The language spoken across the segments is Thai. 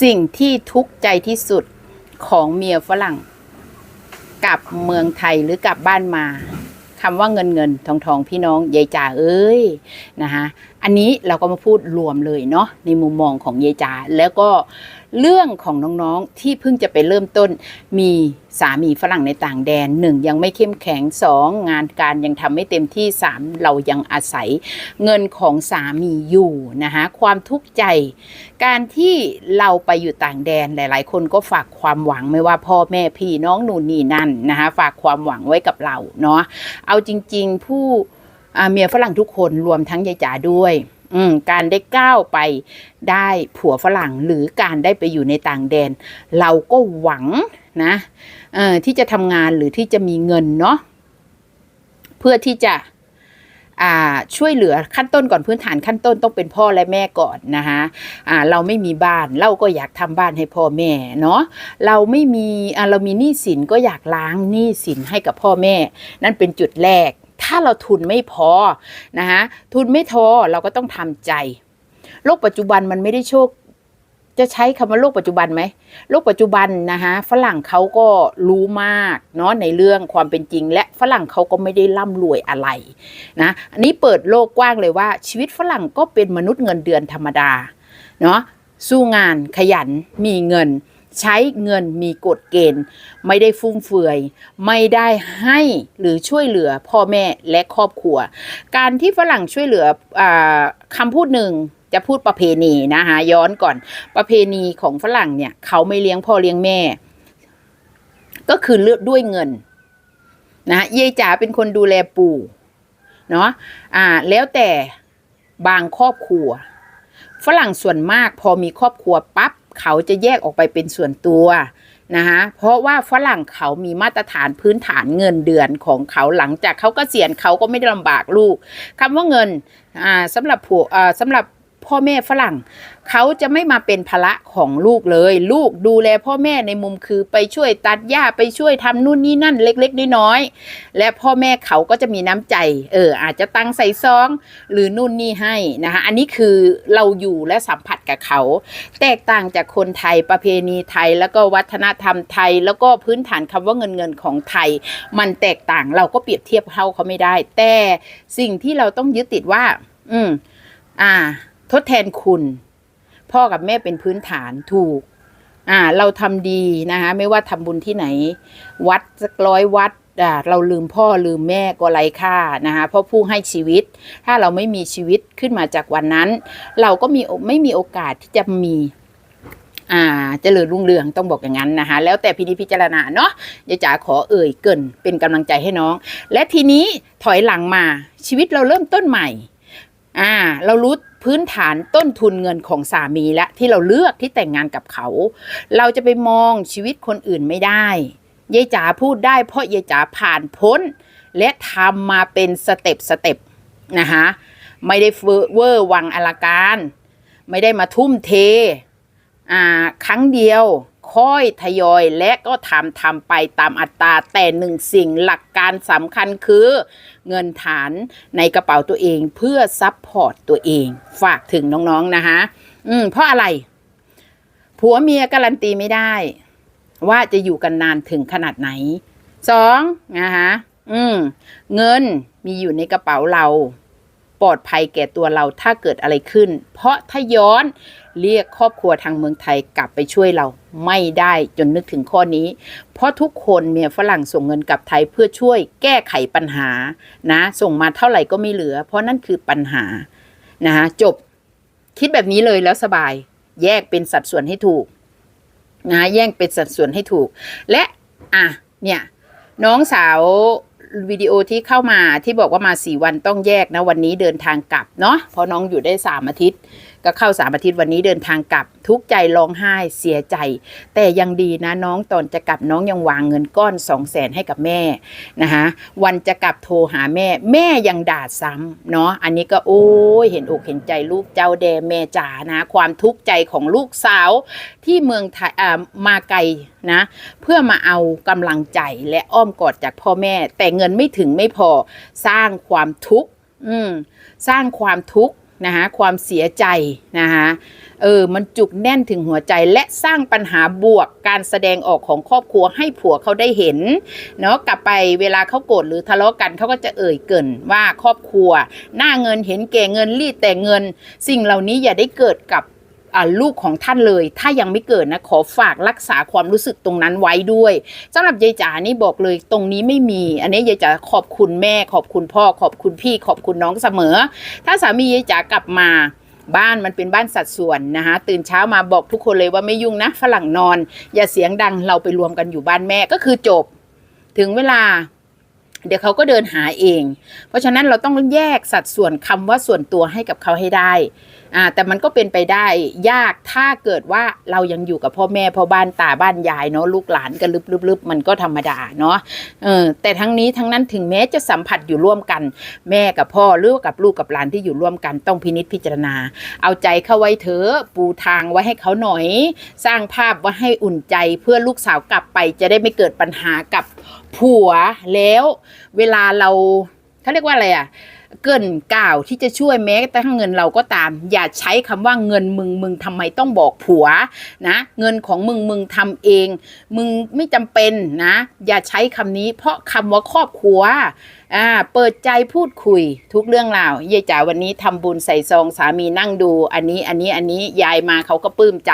สิ่งที่ทุกข์ใจที่สุดของเมียฝรั่ง กลับเมืองไทยหรือกลับบ้านมาคำว่าเงินเงินทองทองพี่น้องยายจ่าเอ้ยนะคะ อันนี้เราก็มาพูดรวมเลยเนาะในมุมมองของยายจา แล้วก็เรื่องของน้องๆที่เพิ่งจะไปเริ่มต้น มีสามีฝรั่งในต่างแดนหนึ่งยังไม่เข้มแข็งสองงานการยังทำไม่เต็มที่สามเรายังอาศัยเงินของสามีอยู่นะคะความทุกข์ใจ การที่เราไปอยู่ต่างแดนหลาย ๆ คนก็ฝากความหวังไม่ว่าพ่อแม่พี่น้องหนูนนี่นั่นนะคะฝากความหวังไว้กับเราเนาะเอาจริง ๆ ผู้ เมียฝรั่งทุกคนรวมทั้งยายจ๋าด้วย อืการได้ก้าวไปได้ผัวฝรั่งหรือการได้ไปอยู่ในต่างแดน เราก็หวังนะที่จะทำงานหรือที่จะมีเงินเนาะเพื่อที่จะช่วยเหลือขั้นต้นก่อนพื้นฐานขั้นต้นต้องเป็นพ่อและแม่ก่อนนะคะอ่าเราไม่มีบ้านเราก็อยากทำบ้านให้พ่อแม่เนาะเราไม่มีเรามีหนี้สินก็อยากล้างหนี้สินให้กับพ่อแม่ นั่นเป็นจุดแรก ถ้าเราทุนไม่พอนะคะทุนไม่พอเราก็ต้องทำใจ โลกปัจจุบันมันไม่ได้โชค จะใช้คำว่าโลกปัจจุบันไหมโลกปัจจุบันนะคะฝรั่งเขาก็รู้มากเนาะในเรื่องความเป็นจริง และฝรั่งเขาก็ไม่ได้ร่ำรวยอะไรนะอันนี้เปิดโลกกว้างเลยว่า ชีวิตฝรั่งก็เป็นมนุษย์เงินเดือนธรรมดาเนาะสู้งานขยันมีเงิน ใช้เงินมีกฎเกณฑ์ ไม่ได้ฟุ่มเฟือย ไม่ได้ให้หรือช่วยเหลือพ่อแม่และครอบครัว การที่ฝรั่งช่วยเหลืออคำพูดหนึ่งจะพูดประเพณีนะคะย้อนก่อนประเพณีของฝรั่งเนี่ย เขาไม่เลี้ยงพ่อเลี้ยงแม่ ก็คือเลือกด้วยเงินนะเยจ๋าเป็นคนดูแลปู่เนาะอ่า แล้วแต่บางครอบครัว ฝรั่งส่วนมากพอมีครอบครัวปั๊บ เขาจะแยกออกไปเป็นส่วนตัวนะคะเพราะว่าฝรั่งเขามีมาตรฐานพื้นฐานเงินเดือนของเขาหลังจากเขากเกษียณเขาก็ไม่ได้ลำบากลูกคำว่าเงินอ่าสำหรับผัวอ่าสำหรับ พ่อแม่ฝรั่ง เขาจะไม่มาเป็นภาระของลูกเลย ลูกดูแลพ่อแม่ในมุมคือไปช่วยตัดหญ้าไปช่วยทำนู่นนี่นั่นเล็ก ๆ น้อยๆและพ่อแม่เขาก็จะมีน้ำใจ เออ อาจจะตังใส่ซอง หรือนู่นนี่ให้นะคะ อันนี้คือเราอยู่และสัมผัสกับเขา แตกต่างจากคนไทยประเพณีไทย แล้วก็วัฒนธรรมไทย แล้วก็พื้นฐานคำว่าเงินเงินของไทย มันแตกต่างเราก็เปรียบเทียบเท่าเขาไม่ได้ แต่สิ่งที่เราต้องยึดติดว่า อืม อ่า ทดแทนคุณ พ่อกับแม่เป็นพื้นฐานถูก อ่า เราทำดีนะคะ ไม่ว่าทำบุญที่ไหน วัดสักร้อยวัดอ่าเราลืมพ่อลืมแม่ก็ไร้ค่านะคะเพราะผู้ให้ชีวิต ถ้าเราไม่มีชีวิตขึ้นมาจากวันนั้น เราก็มีไม่มีโอกาสที่จะมีอ่าเจริญรุ่งเรืองต้องบอกอย่างนั้นนะคะแล้วแต่พินิจพิจารณาเนาะยายจ๋าขอเอ่ยเกินเป็นกำลังใจให้น้อง และทีนี้ถอยหลังมาชีวิตเราเริ่มต้นใหม่อ่าเรารู้ พื้นฐานต้นทุนเงินของสามีและที่เราเลือกที่แต่งงานกับเขา เราจะไปมองชีวิตคนอื่นไม่ได้ยายจ๋าพูดได้เพราะยายจ๋าผ่านพ้น และทำมาเป็นสเต็ปสเต็ปนะคะไม่ได้เวอร์วังอลัการ ไม่ได้มาทุ่มเทอ่าครั้งเดียว ค่อยทยอยและก็ทำทำไปตามอัตราแต่หนึ่งสิ่งหลักการสำคัญคือ เงินฐานในกระเป๋าตัวเองเพื่อซัพพอร์ตตัวเอง ฝากถึงน้องๆนะคะอืมเพราะอะไร ผัวเมียการันตีไม่ได้ ว่าจะอยู่กันนานถึงขนาดไหนสองนะคะอืม เงินมีอยู่ในกระเป๋าเรา ปลอดภัยแก่ตัวเราถ้าเกิดอะไรขึ้น เพราะถ้าย้อนเรียกครอบครัวทางเมืองไทยกลับไปช่วยเราไม่ได้จนนึกถึงข้อนี้ เพราะทุกคนเมียฝรั่งส่งเงินกลับไทยเพื่อช่วยแก้ไขปัญหานะ ส่งมาเท่าไหร่ก็ไม่เหลือ เพราะนั่นคือปัญหานะคะจบคิดแบบนี้เลยแล้วสบาย แยกเป็นสัดส่วนให้ถูกนะแยกเป็นสัดส่วนให้ถูก และอะเนี่ยน้องสาว วิดีโอที่เข้ามาที่บอกว่ามาสี่วันต้องแยกนะ วันนี้เดินทางกลับเนาะเพราะน้องอยู่ได้สามอาทิตย์ ก็เข้าสามอาทิตย์วันนี้เดินทางกลับทุกใจร้องไห้เสียใจ แต่ยังดีนะน้องตอนจะกลับน้องยังวางเงินก้อนสองแสนให้กับแม่นะคะวันจะกลับโทรหาแม่ แม่ยังด่าซ้ำเนาะอันนี้ก็โอ้ยเห็นอกเห็นใจลูกเจ้าแดแม่จ๋านะ ความทุกข์ใจของลูกสาวที่เมืองไทยมาไกลนะเพื่อมาเอากำลังใจและอ้อมกอดจากพ่อแม่ แต่เงินไม่ถึงไม่พอสร้างความทุกข์สร้างความทุกข์ นะคะความเสียใจนะคะเออมันจุกแน่นถึงหัวใจและสร้างปัญหาบวกการแสดงออกของครอบครัวให้ผัวเขาได้เห็นเนาะกลับไปเวลาเขาโกรธหรือทะเลาะกันเขาก็จะเอ่ยเกินว่าครอบครัว หน้าเงินเห็นแก่เงินรีดแต่เงิน สิ่งเหล่านี้อย่าได้เกิดกับ ลูกของท่านเลย ถ้ายังไม่เกิดนะขอฝากรักษาความรู้สึกตรงนั้นไว้ด้วยสำหรับยายจ๋านี่บอกเลยตรงนี้ไม่มี อันนี้ยายจ๋าขอบคุณแม่ ขอบคุณพ่อ ขอบคุณพี่ ขอบคุณน้องเสมอ ถ้าสามียายจ๋ากลับมาบ้านมันเป็นบ้านสัดส่วนนะคะตื่นเช้ามาบอกทุกคนเลยว่าไม่ยุ่งนะฝรั่งนอน อย่าเสียงดังเราไปรวมกันอยู่บ้านแม่ก็คือจบ ถึงเวลา เดี๋ยวเขาก็เดินหาเอง เพราะฉะนั้นเราต้องแยกสัดส่วนคำว่าส่วนตัวให้กับเขาให้ได้อ่าแต่มันก็เป็นไปได้ยากถ้าเกิดว่าเรายังอยู่กับพ่อแม่พ่อบ้านตาบ้านยายเนาะลูกหลานกันลึบๆมันก็ธรรมดาเนาะเออแต่ทั้งนี้ทั้งนั้นถึงแม้จะสัมผัสอยู่ร่วมกัน แม่กับพ่อหรือว่ากับลูกกับหลานที่อยู่ร่วมกันต้องพินิจพิจารณา เอาใจเข้าไว้เถอะปูทางไว้ให้เขาหน่อย สร้างภาพว่าให้อุ่นใจเพื่อลูกสาวกลับไปจะได้ไม่เกิดปัญหากับ ผัวแล้วเวลาเราเขาเรียกว่าอะไรอะ เกินกล่าวที่จะช่วยแม้แต่เงินเราก็ตาม อย่าใช้คำว่าเงินมึงมึงทำไมต้องบอกผัวนะ เงินของมึงมึงทำเอง มึงไม่จำเป็นนะ อย่าใช้คำนี้ เพราะคำว่าครอบครัวอ่าเปิดใจพูดคุยทุกเรื่องราวยายจ๋าวันนี้ทำบุญใส่ซองสามีนั่งดู อันนี้อันนี้อันนี้ยายมาเขาก็ปลื้มใจ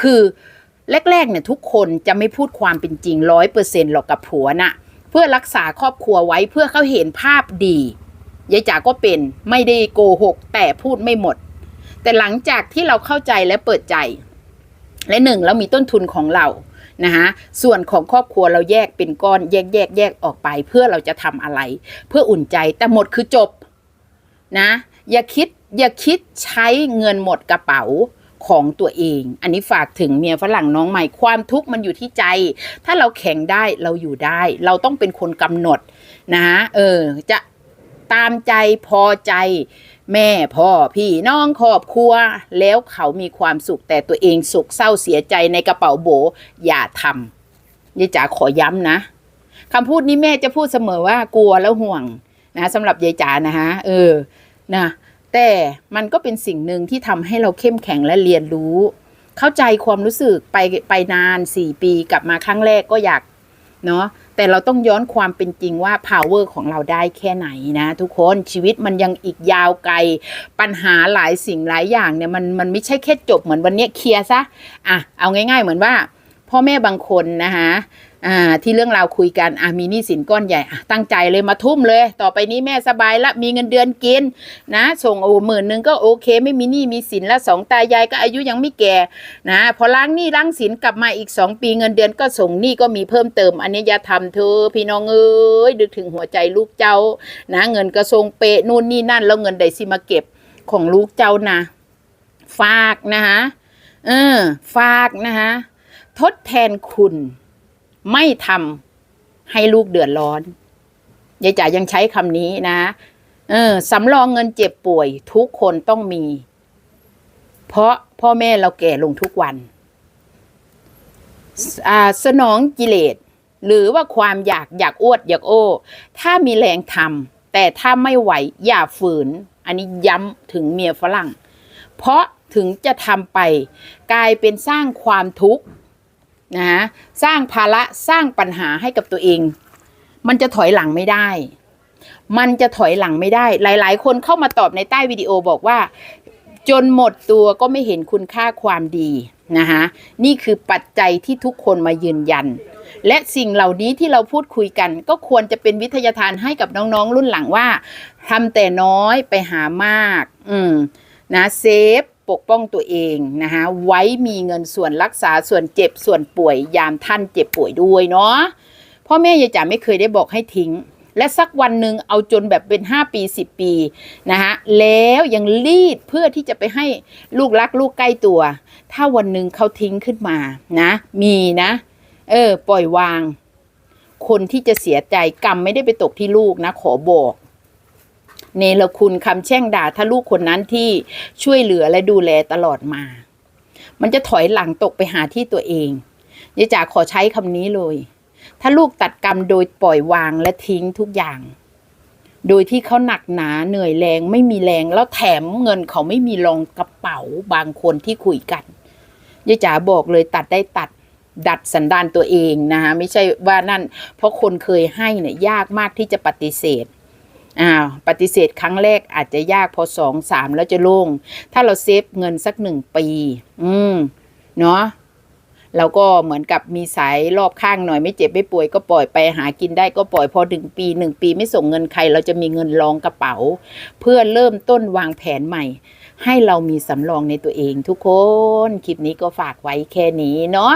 คือ แรกๆเนี่ยทุกคนจะไม่พูดความเป็นจริงร้อยเปอร์เซ็นต์หรอกกับผัวน่ะเพื่อรักษาครอบครัวไว้เพื่อเขาเห็นภาพดียายจ๋าก็เป็นไม่ได้โกหก แต่พูดไม่หมด แต่หลังจากที่เราเข้าใจและเปิดใจ และหนึ่งเรามีต้นทุนของเรานะคะส่วนของครอบครัวเราแยกเป็นก้อนแยกแยกแยกออกไป เพื่อเราจะทำอะไร เพื่ออุ่นใจแต่หมดคือจบนะ อย่าคิดอย่าคิดใช้เงินหมดกระเป๋า ของตัวเอง อันนี้ฝากถึงเมียฝรั่งน้องใหม่ความทุกข์มันอยู่ที่ใจ ถ้าเราแข็งได้เราอยู่ได้ เราต้องเป็นคนกำหนดนะเออจะตามใจพอใจแม่พ่อพี่น้องครอบครัว แล้วเขามีความสุขแต่ตัวเองสุขเศร้าเสียใจในกระเป๋าโบ อย่าทำยายจ๋าขอย้ำนะคำพูดนี้แม่จะพูดเสมอว่ากลัวแล้วห่วงนะสำหรับยายจ๋านะฮะเออนะ แต่มันก็เป็นสิ่งหนึ่งที่ทำให้เราเข้มแข็งและเรียนรู้ เข้าใจความรู้สึกไปไปนานสี่ปีกลับมาครั้งแรกก็อยากเนาะแต่เราต้องย้อนความเป็นจริงว่า power ของเราได้แค่ไหนนะทุกคนชีวิตมันยังอีกยาวไกล ปัญหาหลายสิ่งหลายอย่างเนี่ยมันมันไม่ใช่แค่จบเหมือนวันนี้เคลียร์ซะอะเอาง่าย ๆ เหมือนว่า พ่อแม่บางคนนะคะ อ่าที่เรื่องราวคุยกันอะมีหนี้สินก้อนใหญ่ตั้งใจเลยมาทุ่มเลย ต่อไปนี้แม่สบายละมีเงินเดือนกินนะ ส่งโอ้หมื่นหนึ่งก็โอเค ไม่มีหนี้มีสินแล้วสองตายายก็อายุยังไม่แก่นะพอล้างหนี้ล้างสินกลับมาอีกสองปีเงินเดือนก็ส่งหนี้ก็มีเพิ่มเติม อันนี้อย่าทำเธอพี่น้องเอ้ยดึกถึงหัวใจลูกเจ้า นะ เงินกระทรงเปะนู่นนี่นั่น แล้วเงินใดสิมาเก็บของลูกเจ้านะฝากนะคะเออฝากนะคะทดแทนคุณ ไม่ทำให้ลูกเดือดร้อนยายจ๋ายังใช้คำนี้นะเออสำรองเงินเจ็บป่วย ทุกคนต้องมี เพราะพ่อแม่เราแก่ลงทุกวันสอ่าสนองกิเลสหรือว่าความอยากอยากอวดอยากโอ้ ถ้ามีแรงทำแต่ถ้าไม่ไหวอย่าฝืน อันนี้ย้ำถึงเมียฝรั่ง เพราะถึงจะทำไป กลายเป็นสร้างความทุกข์ นะฮะสร้างภาระสร้างปัญหาให้กับตัวเอง มันจะถอยหลังไม่ได้ มันจะถอยหลังไม่ได้ หลาย ๆ คนเข้ามาตอบในใต้วิดีโอบอกว่า จนหมดตัวก็ไม่เห็นคุณค่าความดีนะคะนี่คือปัจจัยที่ทุกคนมายืนยัน และสิ่งเหล่านี้ที่เราพูดคุยกัน ก็ควรจะเป็นวิทยาทานให้กับน้องๆรุ่นหลังว่าทำแต่น้อยไปหามาก อืมนะเซฟ ปกป้องตัวเองนะคะไว้มีเงินส่วนรักษาส่วนเจ็บส่วนป่วยยามท่านเจ็บป่วยด้วยเนาะพ่อแม่ยายจ๋าไม่เคยได้บอกให้ทิ้ง และสักวันหนึ่งเอาจนแบบเป็น 5 ปี 10 ปีนะคะแล้วยังรีดเพื่อที่จะไปให้ลูกรักลูกใกล้ตัว ถ้าวันหนึ่งเขาทิ้งขึ้นมานะ มีนะ เออ ปล่อยวาง คนที่จะเสียใจกรรมไม่ได้ไปตกที่ลูกนะ ขอบอก เนรคุณคำแช่งด่าถ้าลูกคนนั้นที่ช่วยเหลือและดูแลตลอดมา มันจะถอยหลังตกไปหาที่ตัวเองยายจ๋าขอใช้คำนี้เลย ถ้าลูกตัดกรรมโดยปล่อยวางและทิ้งทุกอย่าง โดยที่เขาหนักหนาเหนื่อยแรงไม่มีแรงแล้วแถมเงินเขาไม่มีรองกระเป๋าบางคนที่คุยกันยายจ๋าบอกเลยตัดได้ตัดดัดสันดานตัวเองนะคะไม่ใช่ว่านั่น เพราะคนเคยให้เนี่ยยากมากที่จะปฏิเสธ อ่าวปฏิเสธครั้งแรกอาจจะยากพอสองสามแล้วจะโล่ง ถ้าเราเซฟเงินสักหนึ่งปี อืม เนาะเราก็เหมือนกับมีสายรอบข้างหน่อยไม่เจ็บไม่ป่วยก็ปล่อยไปหากินได้ก็ปล่อยพอถึงปีหนึ่งปีไม่ส่งเงินใคร เราจะมีเงินรองกระเป๋า เพื่อเริ่มต้นวางแผนใหม่ ให้เรามีสำรองในตัวเองทุกคนคลิปนี้ก็ฝากไว้แค่นี้เนาะ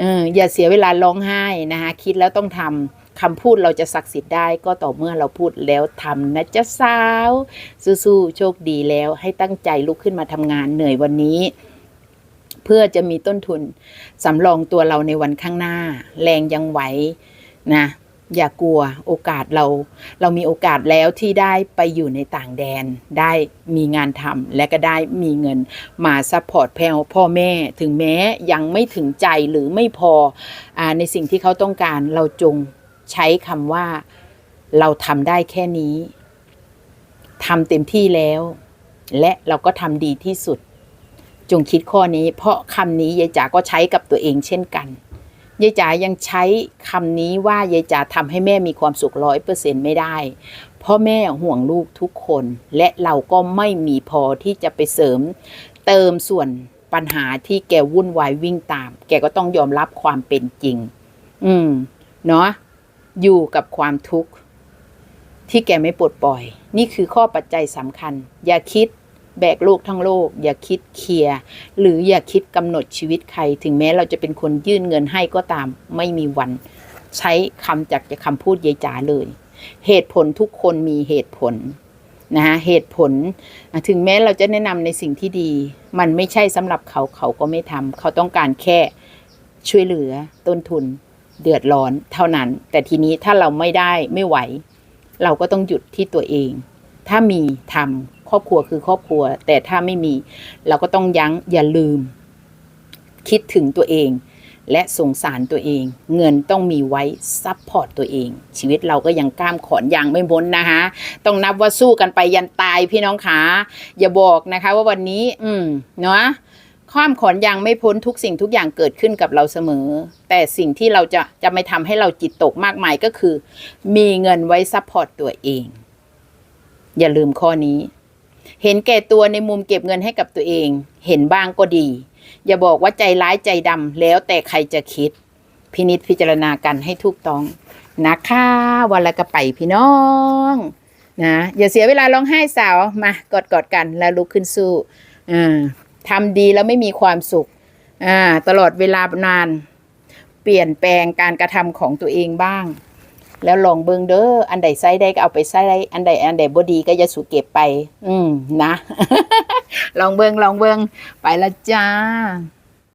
อออย่าเสียเวลาร้องไห้นะคะคิดแล้วต้องทำ คำพูดเราจะศักดิ์สิทธิ์ได้ก็ต่อเมื่อเราพูดแล้วทำนะจ๊ะสาว สู้ๆโชคดีแล้วให้ตั้งใจลุกขึ้นมาทำงานเหนื่อยวันนี้ เพื่อจะมีต้นทุนสำรองตัวเราในวันข้างหน้า แรงยังไหวนะอย่ากลัวโอกาสเรา เรามีโอกาสแล้วที่ได้ไปอยู่ในต่างแดน ได้มีงานทำและก็ได้มีเงินมาซัพพอร์ตแพลพ่อแม่ ถึงแม้ยังไม่ถึงใจหรือไม่พออในสิ่งที่เขาต้องการเราจง ใช้คำว่า เราทำได้แค่นี้ทำเต็มที่แล้ว และเราก็ทำดีที่สุด จงคิดข้อนี้ เพราะคำนี้ยายจ๋าก็ใช้กับตัวเองเช่นกันยายจ๋ายังใช้คำนี้ว่ายายจ๋าทำให้แม่มีความสุขร้อยเปอร์เซ็นต์ไม่ได้ เพราะแม่ห่วงลูกทุกคน และเราก็ไม่มีพอที่จะไปเสริม เติมส่วนปัญหาที่แกวุ่นวายวิ่งตาม แกก็ต้องยอมรับความเป็นจริง อืม เนาะ อยู่กับความทุกข์ ที่แกไม่ปลดปล่อย นี่คือข้อปัจจัยสำคัญ อย่าคิดแบกโลกทั้งโลก อย่าคิดเคลียร์หรืออย่าคิดกำหนดชีวิตใคร ถึงแม้เราจะเป็นคนยื่นเงินให้ก็ตาม ไม่มีวัน ใช้คำจากคำพูดยายจ๋าเลย เหตุผลทุกคนมีเหตุผลนะฮะเหตุผลถึงแม้เราจะแนะนำในสิ่งที่ดี มันไม่ใช่สำหรับเขาเขาก็ไม่ทำเขาต้องการแค่ช่วยเหลือต้นทุน เดือดร้อนเท่านั้น แต่ทีนี้ถ้าเราไม่ได้ไม่ไหว เราก็ต้องหยุดที่ตัวเอง ถ้ามีทำครอบครัวคือครอบครัว แต่ถ้าไม่มี เราก็ต้องยั้งอย่าลืม คิดถึงตัวเอง และสงสารตัวเอง เงินต้องมีไว้ซัพพอร์ตตัวเอง ชีวิตเราก็ยังกล้ามขอนยางไม่พ้นนะคะต้องนับว่าสู้กันไปยันตายพี่น้องขาอย่าบอกนะคะ ว่าวันนี้ อืมเนาะ ความขอนยางไม่พ้นทุกสิ่งทุกอย่างเกิดขึ้นกับเราเสมอ แต่สิ่งที่เราจะจะไม่ทำให้เราจิตตกมากมายก็คือ มีเงินไว้ซัพพอร์ตตัวเอง อย่าลืมข้อนี้ เห็นแก่ตัวในมุมเก็บเงินให้กับตัวเอง เห็นบ้างก็ดี อย่าบอกว่าใจร้ายใจดำแล้วแต่ใครจะคิด พินิจพิจารณากันให้ถูกต้องนะคะวันละกระไปพี่น้องนะอย่าเสียเวลาร้องไห้สาวมากอดกอดกันแล้วลุกขึ้นสู้อ่า ทำดีแล้วไม่มีความสุขอ่าตลอดเวลานาน เปลี่ยนแปลงการกระทำของตัวเองบ้าง แล้วลองเบิงเด้ออันใดไซได้ก็เอาไปไซได้อันใดอันใดบ่ดีก็อย่าสูเก็บไป อืมนะ ลองเบิงลองเบิงไปละจ้า